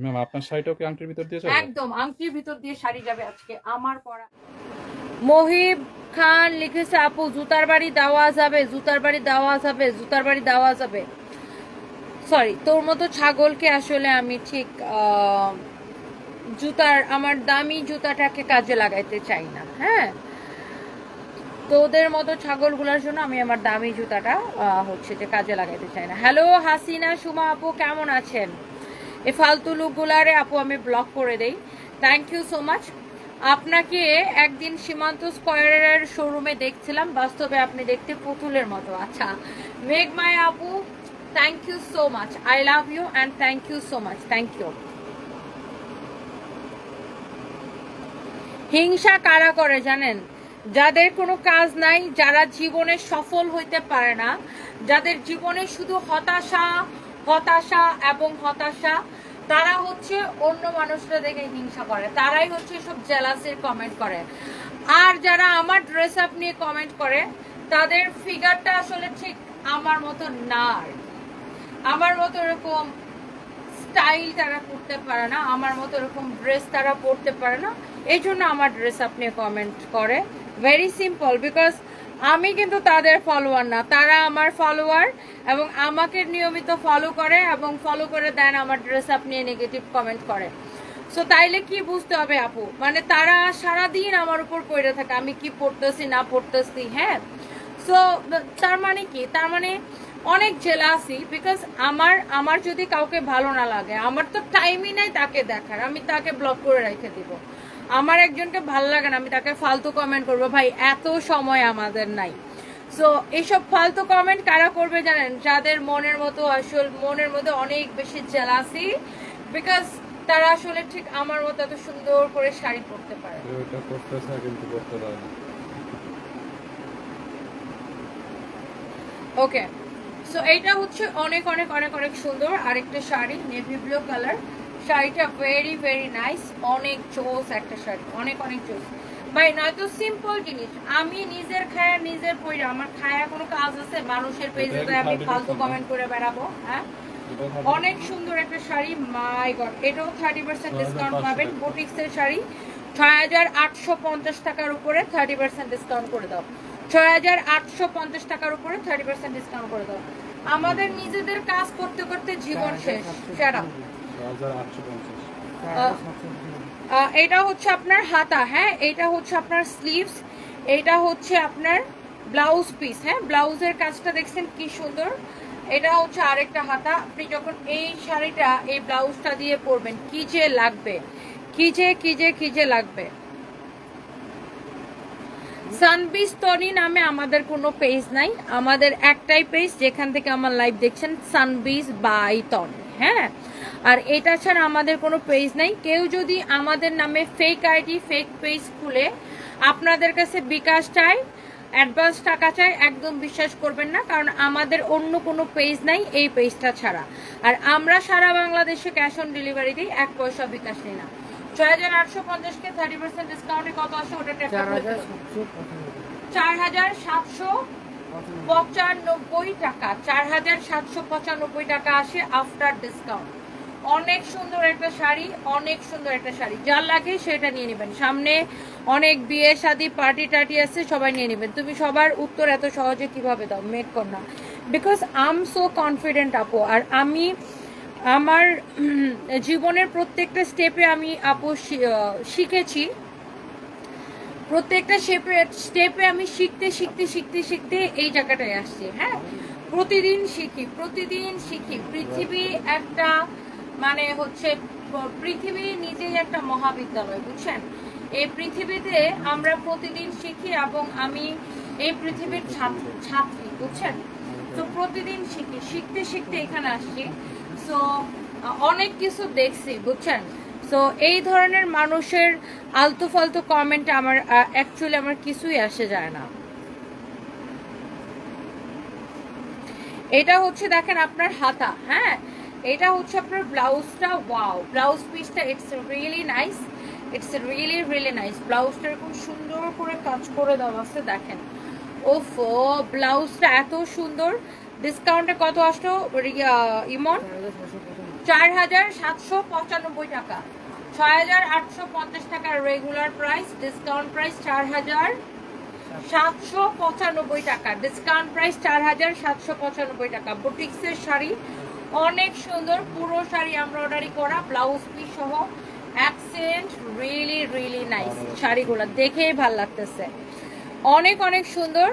Ma'am আপনার শাড়িটাও কি আংটির ভিতর দিয়ে যাবে? একদম আংটির ভিতর দিয়ে শাড়ি যাবে আজকে আমার পরা। মহিব খান লিখেছে আপু জুতার বাড়ি দেওয়া যাবে জুতার বাড়ি দেওয়া যাবে জুতার বাড়ি দেওয়া যাবে। সরি তোর মতো ছাগলকে আসলে আমি ঠিক জুতার আমার দামি জুতাটাকে কাজে লাগাইতে চাই না হ্যাঁ? তোদের মতো ছাগলগুলোর জন্য আমি আমার দামি জুতাটা আহ, হচ্ছে যে কাজে লাগাইতে চাই না। হ্যালো হাসিনা সুমা আপু কেমন আছেন? এই ফালতু লুকগুলারে আপু আমি ব্লক করে দেই। থ্যাংক ইউ সো মাচ আপনাকে একদিন সীমান্ত স্কোয়ারের শোরুমে দেখছিলাম, বাস্তবে আপনি দেখতে পুতুলের মতো। আচ্ছা মেঘমায় আপু thank you so much I love you and thank you so much thank you হিংসা কারা করে জানেন? যাদের কোনো কাজ নাই, যারা জীবনে সফল হইতে পারে না, যাদের জীবনে শুধু হতাশা হতাশা এবং হতাশা, তারা হচ্ছে অন্য মানুষরা দেখে হিংসা করে। তারাই হচ্ছে সব জেলাসের কমেন্ট করে। আর যারা আমার ড্রেস আপ নিয়ে কমেন্ট করে, তাদের ফিগারটা আসলে ঠিক আমার মতো না আমার মতো এরকম স্টাইল তারা করতে পারে না, আমার মতো এরকম ড্রেস তারা পরতে পারে না। এই জন্য আমার ড্রেস আপনি কমেন্ট করে। ভেরি সিম্পল বিকজ আমি কিন্তু তাদের ফলোয়ার না। তারা আমার ফলোয়ার এবং আমাকে নিয়মিত ফলো করে এবং ফলো করে দেন আমার ড্রেস আপ নিয়ে নেগেটিভ কমেন্ট করে। সো তাইলে কি বুঝতে হবে আপু? মানে তারা সারাদিন আমার উপর পড়ে থাকে। আমি কি পড়তেছি, না পড়তেছি হ্যাঁ? সো তার মানে কি? তার মানে অনেক জেলাসি বিকজ আমার আমার যদি কাউকে ভালো না লাগে, আমার তো টাইমই নাই তাকে দেখার। আমি তাকে ব্লক করে রেখে দিব। আমার একজনকে ভালো লাগে না আমি তাকে ফালতু কমেন্ট করব। ভাই এত সময় আমাদের নাই। সো এইসব ফালতু কমেন্ট কারা করবে জানেন? যাদের মনের মতো আসল মনের মধ্যে অনেক বেশি জেলাসি বিকজ তারা আসলে ঠিক আমার মতো এত সুন্দর করে শাড়ি পরতে পারে না। করতেছে কিন্তু করতে পারে ওকে সো এইটা হচ্ছে অনেক অনেক অনেক অনেক সুন্দর। আরেকটা শাড়ি নেভি ব্লু কালার শাড়িটা ভেরি ভেরি নাইস অনেক চোস একটা শাড়ি অনেক অনেক চোস। ভাই নয়তো সিম্পল জিনিস। আমি নিজের খায়া নিজের পইরা আমার খায়া কোনো কাজ আছে? মানুষের পেজে তো আমি ফালতু কমেন্ট করে বেড়াবো হ্যাঁ? অনেক সুন্দর একটা শাড়ি মাই গড এটাও থার্টি পার্সেন্ট ডিসকাউন্ট পাবেন। বুটিক্সের শাড়ি ছয় হাজার আটশো পঞ্চাশ টাকার উপরে থার্টি পার্সেন্ট ডিসকাউন্ট করে দাও। ছয় হাজার আটশো পঞ্চাশ টাকার উপরে থার্টি পার্সেন্ট ডিসকাউন্ট করে দাও। আমাদের নিজেদের কাজ করতে করতে জীবন শেষ। সেরা এটা হচ্ছে আপনার হাতা হ্যাঁ? এটা হচ্ছে আপনার স্লিভস এটা হচ্ছে আপনার ব্লাউজ পিস হ্যাঁ? ব্লাউজের কাজটা দেখছেন কি সুন্দর? এটা হচ্ছে আরেকটা হাতা। আপনি যখন এই শাড়িটা, এই ব্লাউজটা দিয়ে পরবেন, কি যে লাগবে? কি যে কি যে কি যে লাগবে? সানবিস নামে আমাদের কোনো পেজ নাই। আমাদের একটাই পেজ যেখান থেকে আমার লাইভ দেখছেন সানবিস বাই হ্যাঁ? আর এটা ছাড়া আমাদের কোনো পেজ নাই। কেউ যদি আমাদের নামে ফেক আইডি ফেক পেজ খুলে, আপনাদের কাছে বিকাশ চায় অ্যাডভান্স টাকা চায়, একদম বিশ্বাস করবেন না, কারণ আমাদের অন্য কোনো পেজ নাই এই পেজটা ছাড়া। আর আমরা সারা বাংলাদেশে ক্যাশ অন ডেলিভারি দিই, এক পয়সা বিকাশ নিই না। ছয় হাজার আটশো পঞ্চাশকে থার্টি পার্সেন্ট ডিসকাউন্টে কত আসে ওটা চার হাজার সাতশো পঁচানব্বই টাকা। চার হাজার সাতশো পঁচানব্বই টাকা আসে আফটার ডিসকাউন্ট অনেক সুন্দর একটা শাড়ি, অনেক সুন্দর একটা শাড়ি। যার লাগে সেটা নিয়ে নেবেন। সামনে অনেক বিয়ে, শাদি পার্টি টার্টি আছে, সবাই নিয়ে নেবেন। তুমি সবার উত্তর এত সহজে কীভাবে দাও? মেক কর না। বিকজ আম সো কনফিডেন্ট আপু। আর আমি, আমার জীবনের প্রত্যেকটা স্টেপে আমি, আপু শিখেছি। প্রত্যেকটা স্টেপে স্টেপে আমি শিখতে শিখতে শিখতে শিখতে এই জায়গাটায় আসছি। হ্যাঁ? প্রতিদিন শিখি প্রতিদিন শিখি। পৃথিবী একটা মানে হচ্ছে পৃথিবী নিজেই একটা মহাবিদ্যালয়, বুঝছেন? এই পৃথিবীতে আমরা প্রতিদিন শিখি এবং আমি এই পৃথিবীর ছাত্র, ছাত্রী, বুঝছেন? তো প্রতিদিন শিখি, শিখতে শিখতে এখানে আসছি। সো অনেক কিছু দেখছি, বুঝছেন? সো এই ধরনের মানুষের আলতু ফালতু কমেন্ট আমার অ্যাকচুয়ালি আমার কিছুই আসে যায় না। এটা হচ্ছে, দেখেন আপনার হাতা হ্যাঁ? এটা হচ্ছে আপনার ব্লাউজটা ওয়াও ব্লাউজ পিসটা it's really nice it's really really nice ব্লাউজটা এরকম সুন্দর করে কাজ করে দেওয়া আছে, দেখেন। ওফ, ব্লাউজটা এত সুন্দর। ডিসকাউন্টে কত আসলো? ইমন? চার হাজার সাতশো পঁচানব্বই টাকা। ছয় হাজার আটশো পঞ্চাশ টাকার রেগুলার প্রাইস ডিসকাউন্ট প্রাইস চার হাজার সাতশো পঁচানব্বই টাকা। ডিসকাউন্ট প্রাইস চার হাজার সাতশো পঁচানব্বই টাকা। বুটিক্সের শাড়ি অনেক সুন্দর, পুরো শাড়ি এমব্রয়ডারি করা ব্লাউজ পিস সহ। অ্যাক্সেন্ট রিয়েলি রিয়েলি নাইস শাড়িগুলো। দেখেই ভালো লাগতেছে। অনেক অনেক সুন্দর।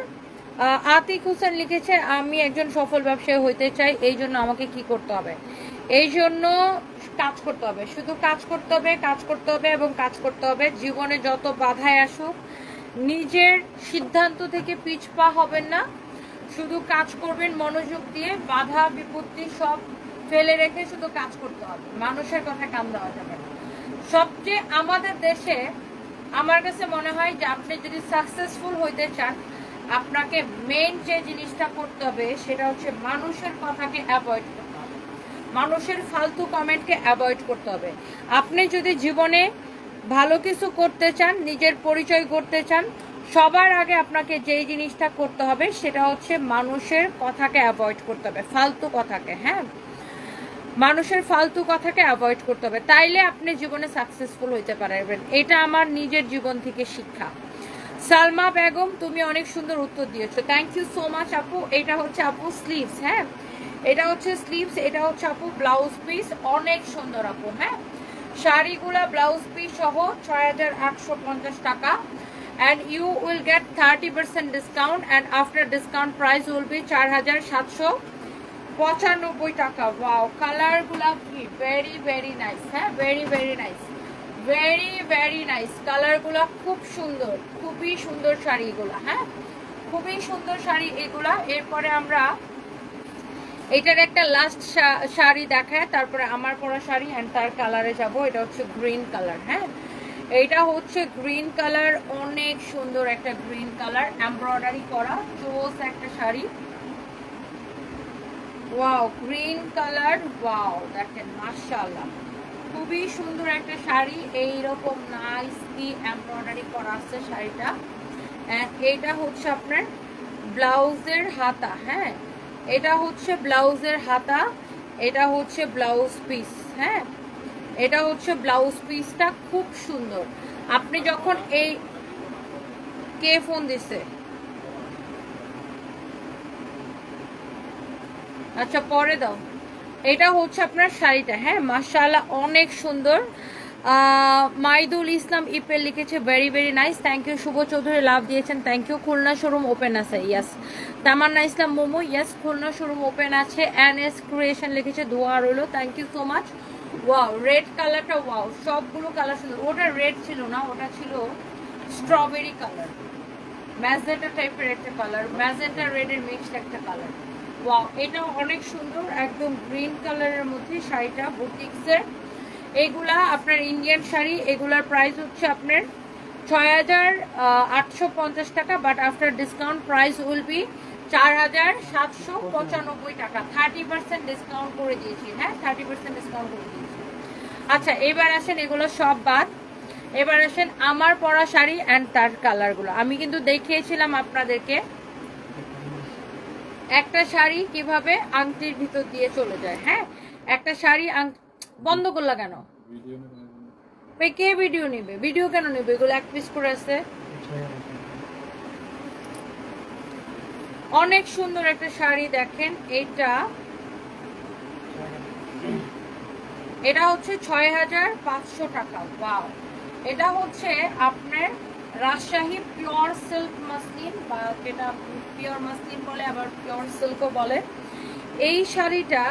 আতিক হোসেন লিখেছে, আমি একজন সফল ব্যবসায়ী হইতে চাই, এই জন্য আমাকে কি করতে হবে? এই জন্য কাজ করতে হবে। শুধু কাজ করতে হবে, কাজ করতে হবে এবং কাজ করতে হবে। জীবনে যত বাধায় আসুক, নিজের সিদ্ধান্ত থেকে পিছপা হবেন না। শুধু কাজ করবেন মনোযোগ দিয়ে, বাধা, বিপত্তি সব ফেলে রেখে শুধু কাজ করতে হবে। মানুষের কথা কান দেওয়া যাবে না। সবচেয়ে আমাদের দেশে আমার কাছে মনে হয় যে আপনি যদি সাকসেসফুল হইতে চান, আপনাকে মেন যে জিনিসটা করতে হবে সেটা হচ্ছে মানুষের কথাকে অ্যাভয়েড করতে হবে। মানুষের ফালতু কমেন্টকে অ্যাভয়েড করতে হবে। আপনি যদি জীবনে ভালো কিছু করতে চান, নিজের পরিচয় করতে চান সবার আগে আপনাকে যেই জিনিসটা করতে হবে সেটা হচ্ছে মানুষের কথাকে অ্যাভয়েড করতে হবে, ফালতু কথাকে হ্যাঁ? মানুষের ফালতু কথাকে অ্যাভয়েড করতে হবে। তাইলে আপনি জীবনে সাকসেসফুল হইতে পারবেন। এটা আমার নিজের জীবন থেকে শিক্ষা। সালমা বেগম, তুমি অনেক সুন্দর উত্তর দিয়েছ। থ্যাংক ইউ সো মাচ আপু। এটা হচ্ছে আপু স্লিভস হ্যাঁ? এটা হচ্ছে স্লিভস এটা হচ্ছে আপু ব্লাউজ পিস অনেক সুন্দর আপু হ্যাঁ? শাড়িগুলা ব্লাউজ পিস সহ ছয় হাজার আটশো পঞ্চাশ টাকা। And you will get 30% discount and after discount price will be চার হাজার সাতশো পঁচানব্বই টাকা। ওয়াও কালারগুলা কি ভেরি ভেরি নাইস হ্যাঁ? Very very nice very very nice কালারগুলা খুব সুন্দর সুন্দর শাড়ি এগুলা হ্যাঁ? খুবই সুন্দর শাড়ি এগুলা। এরপরে আমরা এটার একটা লাস্ট শাড়ি দেখায়, তারপরে আমার পরা শাড়ি অ্যান্ড তার কালারে যাব। এটা হচ্ছে গ্রিন কালার হ্যাঁ? এটা হচ্ছে গ্রিন কালার, অনেক সুন্দর একটা গ্রিন কালার, এমব্রয়ডারি করা চোস একটা sari. Wow, green colour, wow, দেখেন, মাশাআল্লাহ। খুবই সুন্দর একটা শাড়ি, এইরকম নাইসলি এমব্রয়ডারি করা আছে শাড়িটা। এইটা হচ্ছে আপনার ব্লাউজের হাতা হ্যাঁ? এটা হচ্ছে ব্লাউজের হাতা, এটা হচ্ছে ব্লাউজ পিস হ্যাঁ? এটা হচ্ছে ব্লাউজ পিসটা খুব সুন্দর। আপনি যখন এই কে ফোন দিছে? আচ্ছা পরে দাও। এটা হচ্ছে আপনার শাড়িটা হ্যাঁ? মাশাআল্লাহ, অনেক সুন্দর। মাইদুল ইসলাম ইপেল লিখেছে very very nice thank you Shubho Chowdhury, love দিয়েছেন thank you Khulna showroom open আছে yes Tamanna Islam Momo yes Khulna showroom open আছে এন এস ক্রিয়েশন লিখেছে ধোয়া রইল thank you so much wow red কালারটা ওয়াও সবগুলো colour সুন্দর ওটা রেড ছিল না, ওটা ছিল স্ট্রবেরি কালার ম্যাজেন্টা টাইপের একটা কালার ম্যাজেন্টা রেডের মিক্সড একটা কালার ওয়াও এটা অনেক সুন্দর, একদম গ্রিন কালারের মধ্যে শাড়িটা বুটিক্সের এগুলা আপনার ইন্ডিয়ান শাড়ি, এগুলার প্রাইস হচ্ছে আপনার ছয় হাজার আটশো পঞ্চাশ টাকা but after discount price will be চার হাজার সাতশো পঁচানব্বই টাকা। থার্টি পার্সেন্ট ডিসকাউন্ট করে দিয়েছি হ্যাঁ থার্টি পার্সেন্ট ডিসকাউন্ট করে দিয়েছি। আচ্ছা এবার আসেন, এগুলো সব বাদ। এবার আসেন, আমার পরা শাড়ি অ্যান্ড তার কালারগুলো আমি কিন্তু দেখিয়েছিলাম আপনাদেরকে। একটা শাড়ি কীভাবে আংটির ভিতর দিয়ে চলে যায় হ্যাঁ? একটা শাড়ি বন্ধ করলা কেন? কে ভিডিও নেবে? ভিডিও কেন নেবে? এগুলো এক পিস করে আছে। অনেক সুন্দর একটা শাড়ি দেখেন, এটা এটা হচ্ছে ছয় হাজার পাঁচশো টাকা। ওয়াও এটা হচ্ছে আপনার রাজশাহী পিওর সিল্ক মাসলিন বা যেটা পিওর মাসলিন বলে, আবার পিওর সিল্কও বলে। এই শাড়িটা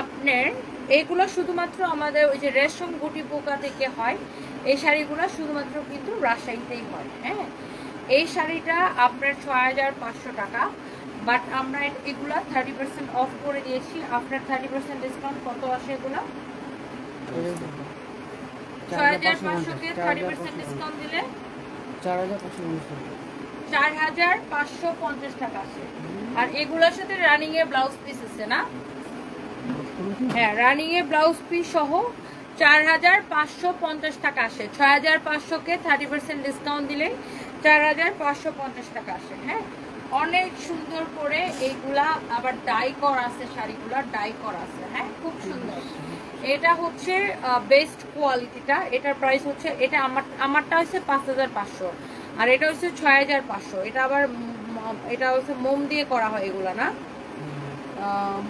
আপনার, এগুলো শুধুমাত্র আমাদের ওই যে রেশম গুটি পোকা থেকে হয়, এই শাড়িগুলো শুধুমাত্র কিন্তু রাজশাহীতেই হয় হ্যাঁ? এই শাড়িটা আপনার ছয় হাজার পাঁচশো টাকা। বাট আমরা এগুলা থার্টি পার্সেন্ট অফ করে দিয়েছি। আফটার থার্টি পার্সেন্ট ডিসকাউন্ট কত আসে এগুলো? ছয় হাজার পাঁচশো এগুলোর সাথে রানিং ব্লাউজ পিস না? হ্যাঁ রানিং ব্লাউজ পিস সহ চার হাজার পাঁচশো পঞ্চাশ টাকা আসে। ছয় হাজার থার্টি পার্সেন্ট ডিসকাউন্ট দিলে চার হাজার পাঁচশো পঞ্চাশ টাকা আসে হ্যাঁ? অনেক সুন্দর করে এইগুলা, আবার ডাই করা আছে শাড়িগুলা ডাই করা আছে হ্যাঁ? খুব সুন্দর। এটা হচ্ছে বেস্ট কোয়ালিটিটা এটার প্রাইস হচ্ছে, এটা আমার, আমারটা হচ্ছে পাঁচ হাজার পাঁচশো। আর এটা হচ্ছে ছয় হাজার পাঁচশো। এটা আবার এটা হচ্ছে মোম দিয়ে করা হয় এগুলা, না?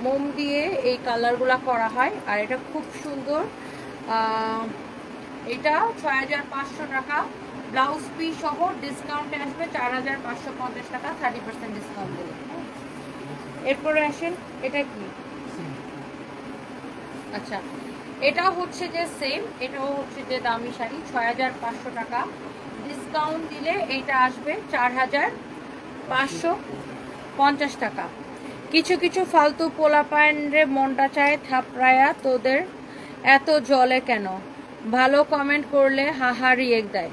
মোম দিয়ে এই কালারগুলা করা হয়, আর এটা খুব সুন্দর। এটা ছয় হাজার পাঁচশো টাকা। ব্লাউজ পিস সহ ডিসকাউন্টে আসবে চার হাজার পাঁচশো পঞ্চাশ টাকা থার্টি পার্সেন্ট ডিসকাউন্ট দিলে এরপরে আসেন, এটা কি? আচ্ছা এটা হচ্ছে যে সেম এটাও হচ্ছে যে দামি শাড়ি, ছয় হাজার পাঁচশো টাকা। ডিসকাউন্ট দিলে এইটা আসবে চার হাজার পাঁচশো পঞ্চাশ টাকা। কিছু কিছু ফালতু পোলাপায়ন রে মনটা চায় থাপড়ায়া, তোদের এত জলে কেন? ভালো কমেন্ট করলে হাহারি এক দেয়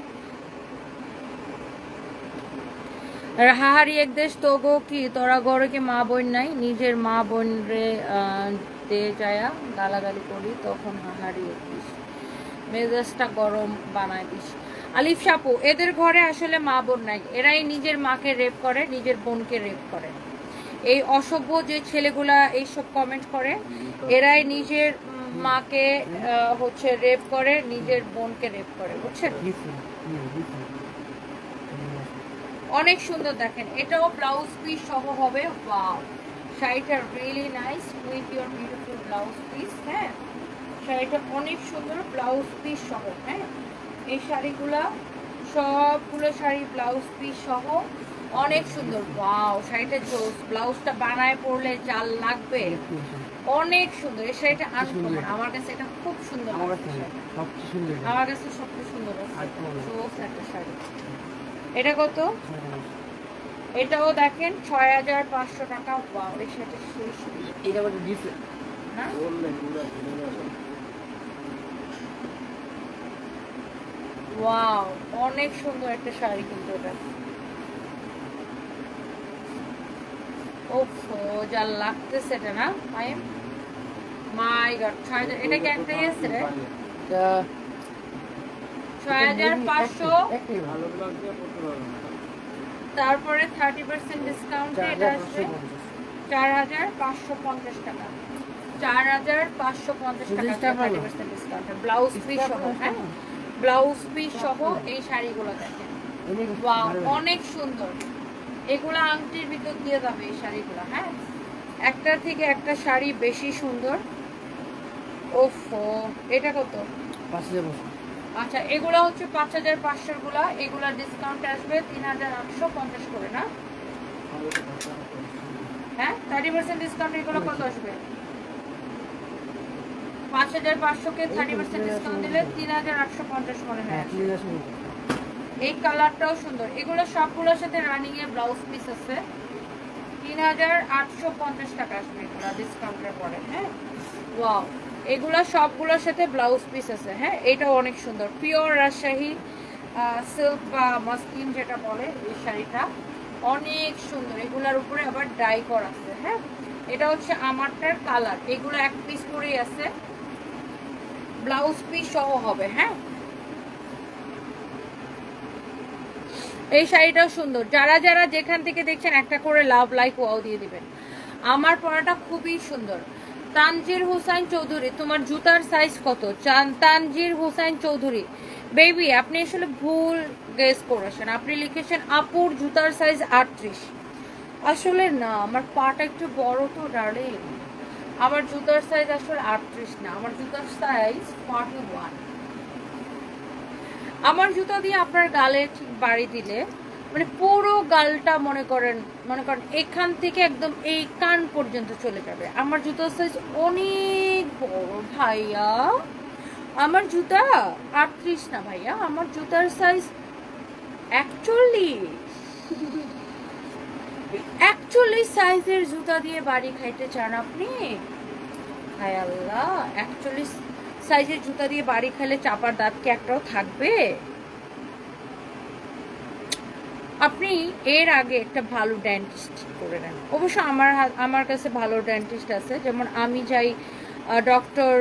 আর হাহারি এক দেশ, তোগো কি তোরা গড়ে কি মা বোন নাই? নিজের মা বোন রে দে যায়া গালাগালি করি, তখন হাহারি এক দিস মেজাজটা গরম, বানায় দিস। আলিফ সাপু, এদের ঘরে আসলে মা বোন নাই। এরাই নিজের মাকে রেপ করে, নিজের বোনকে রেপ করে। এই অসভ্য যে ছেলেগুলা এইসব কমেন্ট করে, এরাই নিজের মাকে হচ্ছে রেপ করে, নিজের বোনকে রেপ করে, বুঝছেন? অনেক সুন্দর দেখেন। এটাও ব্লাউজ পিস সহ হবে। ওয়াও শাড়িটা really nice with your beautiful blouse piece হ্যাঁ? শাড়িটা অনেক সুন্দর ব্লাউজ পিস সহ হ্যাঁ? এই শাড়িগুলা সবগুলো শাড়ি ব্লাউজ পিস সহ অনেক সুন্দর। ওয়াও শাড়িটা জোস। ব্লাউজটা বানায় পরলে জাল লাগবে। অনেক সুন্দর। এই শাড়িটা আনকমন আমার কাছে এটা খুব সুন্দর আমার কাছে সবচেয়ে সুন্দর। আমার কাছে সবচেয়ে সুন্দর জোস একটা শাড়ি। এটা কত? এটাও দেখেন ছয় হাজার পাঁচশো টাকা। ওয়াও অনেক সুন্দর একটা শাড়ি কিন্তু এটা। ওফো যা লাগতেছে এটা না মাই গড ছয় হাজার এটা কি একটাই আছে রে এটা ছয় হাজার পাঁচশো একটাই ভালো তারপরে থার্টি পার্সেন্ট ডিসকাউন্টে এটা আসবে। চার হাজার পাঁচশো পঞ্চাশ টাকা। চার হাজার পাঁচশো পঞ্চাশ টাকা thirty percent discount blouse piece সহ হ্যাঁ? ব্লাউজ পিস সহ এই শাড়িগুলো দেখেন। অনেক অনেক সুন্দর। এগুলো আংটির ভিতর দিয়ে যাবে এই শাড়িগুলো হ্যাঁ? একটা থেকে একটা শাড়ি বেশি সুন্দর। ওফো এটা কত? পাঁচ হাজার পাঁচশো। আচ্ছা এগুলো হচ্ছে পাঁচ হাজার পাঁচশোরগুলা। এগুলা ডিসকাউন্ট আসবে তিন হাজার আটশো পঞ্চাশ করে না? হ্যাঁ? থার্টি পার্সেন্ট ডিসকাউন্ট এগুলো কত আসবে? পাঁচ হাজার পাঁচশোকে থার্টি পার্সেন্ট ডিসকাউন্ট দিলে তিন হাজার আটশো পঞ্চাশ মনে হয় হ্যাঁ এই কালারটাও সুন্দর। এগুলো সবগুলোর সাথে রানিং এর ব্লাউজ পিস আছে। তিন হাজার আটশো পঞ্চাশ টাকা আসবে এগুলো ডিসকাউন্টের পরে হ্যাঁ? ওয়াও এগুলো সবগুলোর সাথে ব্লাউজ পিস আছে হ্যাঁ? এটাও অনেক সুন্দর। পিওর রাজশাহী সিল্ক বা মাসলিন যেটা বলে এই শাড়িটা, অনেক সুন্দর। এগুলার উপরে আবার ডাই করা আছে হ্যাঁ? এটা হচ্ছে আমারটার কালার এগুলো এক পিস করেই আছে। ব্লাউজ পিস সহ হবে হ্যাঁ? এই শাড়িটাও সুন্দর। যারা যারা যেখান থেকে দেখছেন একটা করে লাভ লাইক ওয়াও দিয়ে দিবেন। আমার পরাটা খুবই সুন্দর। তানজির হুসাইন চৌধুরী, তোমার জুতার সাইজ কত? তানজির হুসাইন চৌধুরী। বেবি আপনি আসলে ভুল গেস করেছেন। আপনি লিখেছেন আপুর জুতার সাইজ আটত্রিশ। আসলে না, আমার পাটা একটু বড় তো ডার্লিং আমার জুতার সাইজ আসলে আটত্রিশ না, আমার জুতার সাইজ ফর্টি ওয়ান আমার জুতা দিয়ে আপনার গালে ঠিক বাড়ি দিলে মানে পুরো গালটা মনে করেন মনে করেন এখান থেকে একদম এই কান পর্যন্ত চলে যাবে। আমার জুতার সাইজ অনেক বড় ভাইয়া। আমার জুতা আটত্রিশ না ভাইয়া, আমার জুতার সাইজ একচল্লিশ। একচল্লিশ সাইজের জুতা দিয়ে বাড়ি খাইতে চান আপনি? হায় আল্লাহ, একচল্লিশ সাইজের জুতা দিয়ে বাড়ি খেলে চাপার দাঁত কি একটাও থাকবে? আপনি এর আগে একটা ভালো ডেন্টিস্ট করে নেন। অবশ্য আমার আমার কাছে ভালো ডেন্টিস্ট আছে। যেমন আমি যাই ডক্টর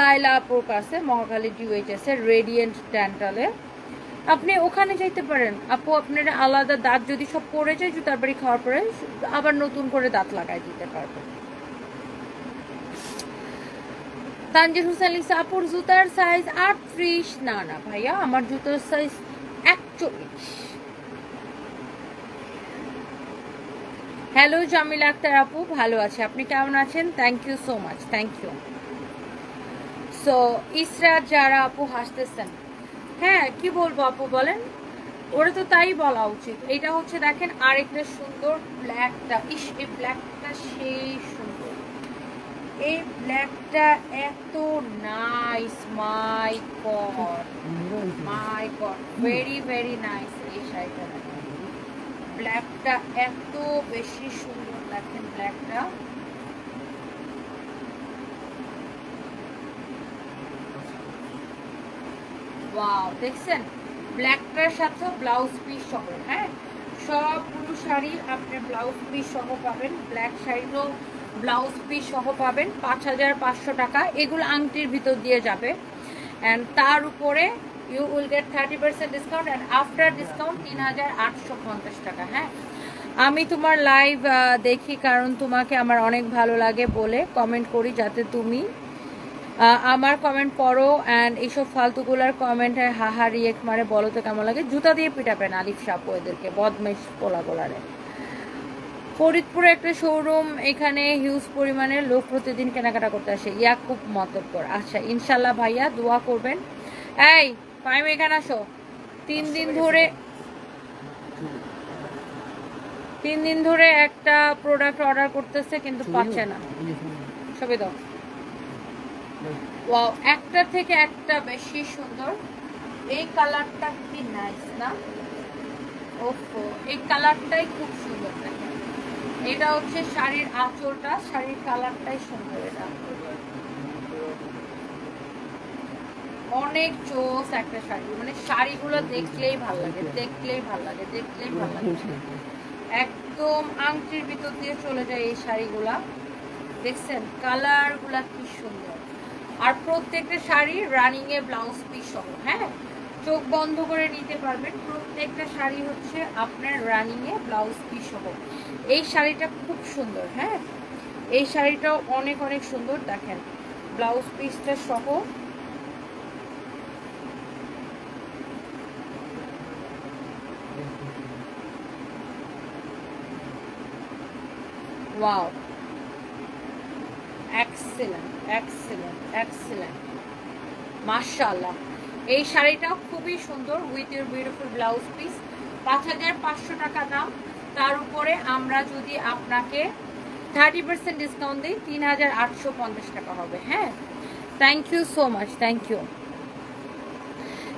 লাইলা আপুর কাছে, মহাকালী ডিউএইচএস রেডিয়েন্ট ডেন্টালে আপনি ওখানে যাইতে পারেন। আপু আপনার আলাদা দাঁত যদি সব পড়ে যায় বাড়ি খাওয়ার পরে আবার নতুন করে দাঁত লাগাই দিতে পারবেন। তানজির হোসেন লিখছে আপুর জুতার সাইজ আটত্রিশ। না না ভাইয়া, আমার জুতার সাইজ একচল্লিশ। হ্যালো জামিল আক্তার আপু, ভালো আছে। আপনি কেমন আছেন? Thank you so much thank you so Isra যারা আপু হাসতেছেন হ্যাঁ কি বলব আপু বলেন? ওরা তো তাই বলা উচিত। এটা হচ্ছে দেখেন আরেকটা সুন্দর ব্ল্যাকটা ইস, এই ব্ল্যাকটা সেই সুন্দর। এই ব্ল্যাকটা এত nice my God my God very very nice এই শাড়িটা ব্ল্যাকটা এত বেশি সুন্দর দেখেন ব্ল্যাকটা। দেখছেন? ব্ল্যাকটার সাথে ব্লাউজ পিস সহ হ্যাঁ? সবগুলো শাড়ি আপনি ব্লাউজ পিস সহ পাবেন, ব্ল্যাক শাড়িরও ব্লাউজ পিস সহ পাবেন, পাঁচ হাজার পাঁচশো টাকা। এগুলো আংটির ভিতর দিয়ে যাবে। অ্যান্ড তার উপরে you will get thirty percent discount and after discount তিন হাজার আটশো পঞ্চাশ টাকা হ্যাঁ? আমি তোমার লাইভ দেখি কারণ তোমাকে আমার অনেক ভালো লাগে বলে কমেন্ট করি যাতে তুমি আমার কমেন্ট পড়ো অ্যান্ড এইসব ফালতুগুলার কমেন্টে হাহা রিয়েক্ট মারে, বলো তো কেমন লাগে? জুতা দিয়ে পিটাবেন আলিফ সাপু এদেরকে বদমেশ পোলা গোলারে। ফরিদপুরে একটা শোরুম এখানে হিউজ পরিমাণে লোক প্রতিদিন কেনাকাটা করতে আসে, ইয়াকুব মতব্বর। আচ্ছা ইনশাল্লাহ ভাইয়া, দোয়া করবেন। এই ফাইম এখানে আসো। তিন দিন ধরে তিন দিন ধরে একটা প্রোডাক্ট অর্ডার করতেছে কিন্তু পাচ্ছে না। ছবি দাও। ওয়াও একটা থেকে একটা বেশি সুন্দর। এই কালারটা কি নাইস না? ওফো এই কালারটাই খুব সুন্দর এটা হচ্ছে শাড়ির আঁচলটা শাড়ির কালারটাই সুন্দর এটা। অনেক চোস একটা শাড়ি। মানে শাড়িগুলো দেখলেই ভালো লাগে, দেখলেই ভালো লাগে, দেখলেই ভালো লাগে। একদম আংটির ভিতর দিয়ে চলে যায় এই শাড়িগুলা। দেখছেন? কালারগুলা কি সুন্দর। আর প্রত্যেকটা sari running a blouse piece সহ হ্যাঁ? চোখ বন্ধ করে নিতে পারবেন। প্রত্যেকটা শাড়ি হচ্ছে আপনার রানিং এ ব্লাউজ পিস সহ। এই শাড়িটা খুব সুন্দর হ্যাঁ? এই শাড়িটাও অনেক অনেক সুন্দর। দেখেন ব্লাউজ পিসটা সহ ওয়াও এক্সেলেন্ট এক্সেলেন্ট এক্সেলেন্ট মাশাআল্লাহ। এই শাড়িটাও খুবই সুন্দর with your beautiful blouse piece পাঁচ হাজার পাঁচশো টাকা দাম। তার উপরে আমরা যদি আপনাকে থার্টি পার্সেন্ট ডিসকাউন্ট দিই, তিন হাজার আটশো পঞ্চাশ টাকা হবে হ্যাঁ? Thank you so much thank you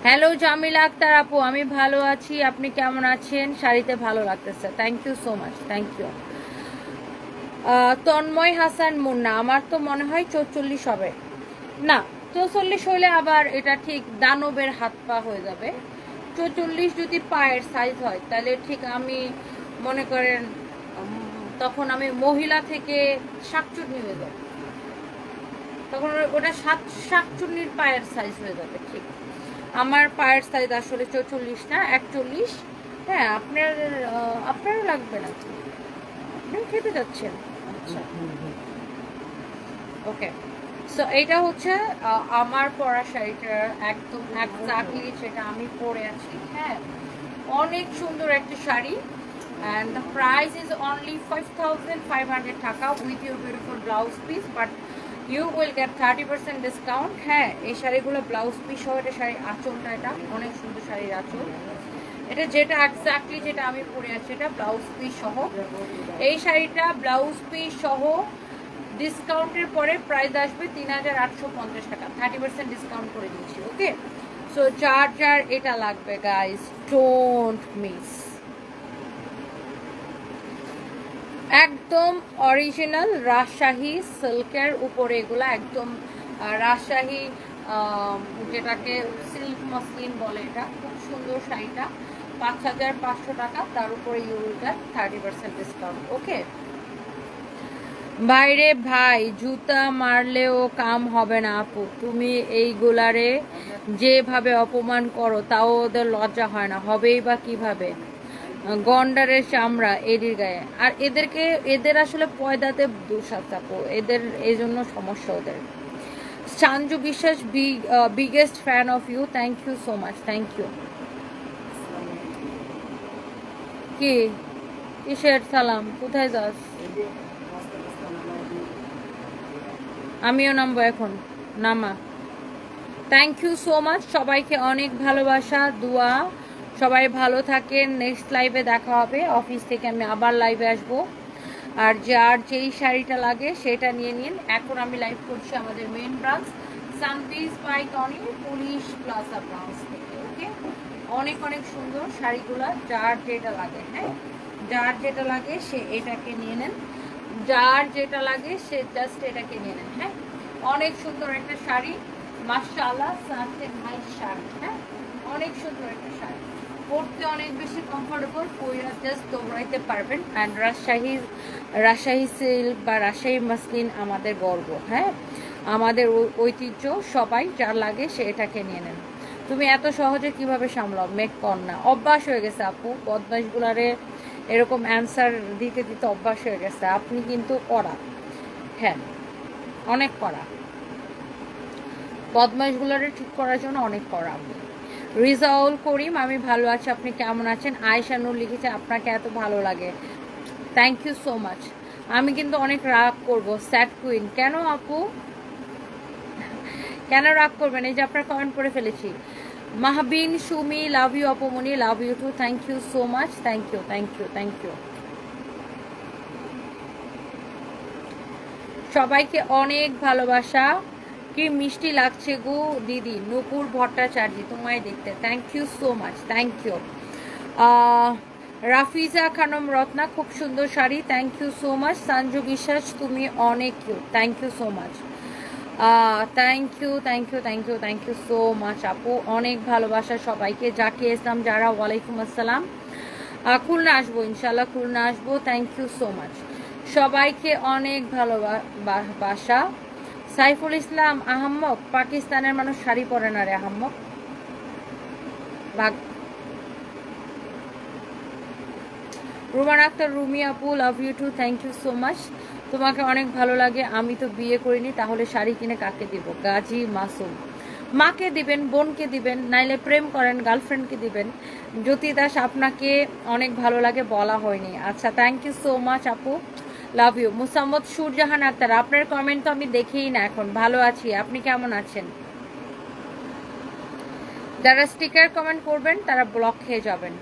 hello Jamil Akter আপু, আমি ভালো আছি। আপনি কেমন আছেন? শাড়িতে ভালো লাগতেছে। Thank you so much thank you Tanmoy Hasan Munna. আমার তো মনে হয় চৌচল্লিশ হবে। না, চৌচল্লিশ হলে আবার এটা ঠিক দানবের হাত পা হয়ে যাবে। চৌচল্লিশ যদি পায়ের সাইজ হয়, তাহলে ঠিক আমি মনে করেন তখন আমি মহিলা থেকে শাকচুন্নি হয়ে যাব। তখন ওটা- সাত শাকচুন্নির পায়ের সাইজ হয়ে যাবে, ঠিক। আমার পায়ের সাইজ আসলে চৌচল্লিশ না, একচল্লিশ। হ্যাঁ আপনার আপনারও লাগবে না। আপনি খেতে যাচ্ছেন। আচ্ছা। ওকে। সো এটা হচ্ছে আমার পরা শাড়িটার একদম এক্স্যাক্টলি যেটা আমি পরে আছি হ্যাঁ? অনেক সুন্দর একটা sari and the price is only five thousand five hundred taka with your beautiful blouse piece but you will get thirty percent discount হ্যাঁ? এই শাড়িগুলো ব্লাউজ পিস সহ এটা শাড়ির আঁচলটা এটা অনেক সুন্দর শাড়ির আঁচল। এটা যেটা এক্স্যাক্টলি যেটা আমি পরে আছি এটা ব্লাউজ পিস সহ। এই শাড়িটা ব্লাউজ পিস সহ ডিসকাউন্টের পরে প্রাইস আসবে তিন হাজার আটশো পঞ্চাশ টাকা। থার্টি ডিসকাউন্ট করে দিয়েছি ওকে সো এটা লাগবে ডোন্ট মিস একদম অরিজিনাল রাজশাহী সিল্কের উপরে এগুলো, একদম রাজশাহী যেটাকে সিল্ক মসলিন বলে এটা, খুব সুন্দর শাড়িটা। পাঁচ হাজার পাঁচশো টাকা, তার থার্টি পার্সেন্ট ডিসকাউন্ট ওকে বাইরে ভাই, জুতা মারলেও কাম হবে না আপু। তুমি এইগুলারে যেভাবে অপমান করো, তাও ওদের লজ্জা হয় না। হবেই বা কীভাবে? গন্ডারের চামড়া এদির গায়ে। আর এদেরকে, এদের আসলে পয়দাতে আছে আপু। এদের, এই জন্য সমস্যা ওদের। Chanju Biswas biggest fan of you thank you so much thank you কি? কিসের সালাম? কোথায় যাস? আমিও নামবো এখন। নামা। থ্যাংক ইউ সো মাচ সবাইকে অনেক ভালোবাসা, দোয়া। সবাই ভালো থাকেন। নেক্সট লাইভে দেখা হবে। অফিস থেকে আমি আবার লাইভে আসব। আর যার যেই শাড়িটা লাগে সেটা নিয়ে নিন। এখন আমি লাইভ করছি আমাদের main branch সানপিস by Tony Police Plaza branch থেকে ওকে অনেক অনেক সুন্দর শাড়িগুলো, যার যেটা লাগে হ্যাঁ? যার যেটা লাগে সে এটাকে নিয়ে নেন। যার যেটা লাগে সে জাস্ট এটাকে নিয়ে নেন হ্যাঁ? অনেক সুন্দর একটা শাড়ি, মাশাআল্লাহ সাথে ভাই শাড়ি হ্যাঁ? অনেক সুন্দর একটা শাড়ি। পরতে অনেক বেশি কমফোর্টেবল পইরা জাস্ট দৌড়াইতে পারবেন। অ্যান্ড রাজশাহী রাজশাহী সিল্ক বা রাজশাহী মাসলিন আমাদের গর্ব হ্যাঁ? আমাদের ঐতিহ্য সবাই, যার লাগে সে এটাকে নিয়ে নেন। তুমি এত সহজে কীভাবে সামলাও? মেক কন্যা অভ্যাস হয়ে গেছে আপু। বদমাইশগুলারে এরকম অ্যান্সার দিতে দিতে অভ্যাস হয়ে গেছে। আপনি কিন্তু করা হ্যাঁ অনেক করা বদমাইশগুলোরে ঠিক করার জন্য অনেক করা আপনি রিজাউল করিম, আমি ভালো আছি। আপনি কেমন আছেন? আয়েশা নূর লিখেছে, আপনাকে এত ভালো লাগে। থ্যাংক ইউ সো মাচ আমি কিন্তু অনেক রাগ করব স্যাড কুইন কেন আপু? কেন রাগ করবেন? এই যে আপনার কমেন্ট করে ফেলেছি। Mahbin Sumi love you অপমনি love you too thank you so much thank you thank you thank you সবাইকে অনেক ভালোবাসা। কি মিষ্টি লাগছে গো দিদি, নূপুর ভট্টাচার্য, তোমায় দেখতে। Thank you so much thank you Rafiza Khanam Ratna, খুব সুন্দর sari. Thank you so much Sanju Biswas, তুমি অনেক Q thank you so much thank you thank you thank you thank you so much আপু। অনেক ভালোবাসা সবাইকে জাকিয়ে ইসলাম যারা, ওয়ালাইকুম আসসালাম। খুলনা আসব ইনশাল্লাহ খুলনা আসব। থ্যাংক ইউ সো মাচ সবাইকে অনেক ভালোবাসা। সাইফুল ইসলাম, আহম্মক, পাকিস্তানের মানুষ শাড়ি পরে না রে আহম্মক? রুমান আক্তার রুমি আপু love you too thank you so much তোমাকে অনেক ভালো লাগে, আমি তো বিয়ে করিনি, তাহলে শাড়ি কিনে কাকে দিব? গাজী মাসুম। মাকে দিবেন, বোনকে দিবেন, নাইলে প্রেম করেন, গার্লফ্রেন্ডকে দিবেন। জ্যোতি দাস আপনাকে অনেক ভালো লাগে, বলা হয়নি। আচ্ছা থ্যাংক ইউ সো মাচ আপু। লাভ ইউ মুসাম্মদ সুরজাহান আক্তার, আপনার কমেন্ট তো আমি দেখেই না এখন। ভালো আছি, আপনি কেমন আছেন? যারা স্টিকার কমেন্ট করবেন, তারা ব্লক খেয়ে যাবেন।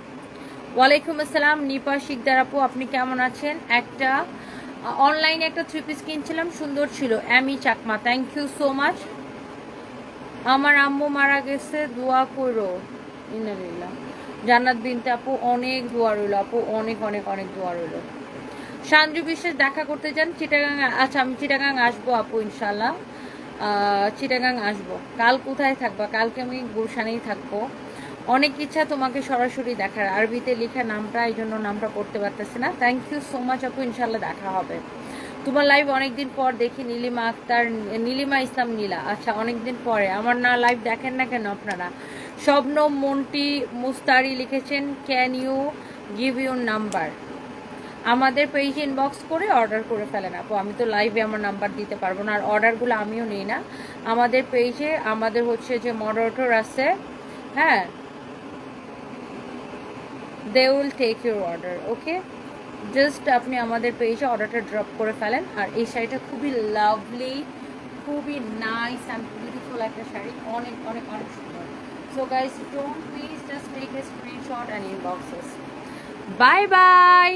ওয়ালাইকুম আসসালাম, নিপা শিকদার আপু, আপনি কেমন আছেন? একটা অনলাইনে একটা থ্রি পিস কিনছিলাম, সুন্দর ছিল। Amy Chakma thank you so much আমার আম্মু মারা গেছে, দোয়া করো। ইনালিল্লাহ জান্নাত বিনতে আপু, অনেক দোয়া রইল আপু, অনেক অনেক অনেক দোয়া রইল। সাঞ্জু বিশ্বাস, দেখা করতে চান চিটাগাং আচ্ছা আমি চিটাগাং আসব আপু ইনশাল্লাহ চিটাগাং আসব। কাল কোথায় থাকবা? কালকে আমি গুলশানেই থাকব। অনেক ইচ্ছা তোমাকে সরাসরি দেখার। আরবিতে লেখা নামটা, এই জন্য নামটা করতে পারতেছে না। থ্যাংক ইউ সো মাচ আপু ইনশাল্লাহ দেখা হবে। তোমার লাইভ অনেকদিন পর দেখি নীলিমা আক্তার, নীলিমা ইসলাম, নীলা। আচ্ছা অনেকদিন পরে। আমার না লাইভ দেখেন না কেন আপনারা? শবনম মন্টি মুস্তারি লিখেছেন can you give your number আমাদের পেজ ইনবক্স করে অর্ডার করে ফেলেন আপু। আমি তো লাইভে আমার নাম্বার দিতে পারব না, আর অর্ডারগুলো আমিও নিই না। আমাদের পেজে আমাদের হচ্ছে যে মডারেটর আছে হ্যাঁ? They will take your order okay just আপনি আমাদের পেজে অর্ডারটা ড্রপ করে ফেলেন, আর এই শাড়িটা খুবই লাভলি খুবই নাইস অ্যান্ড বিউটিফুল একটা শাড়ি। অনেক অনেক অনেক সুন্দর। So guys don't please just take a screenshot and inboxes bye bye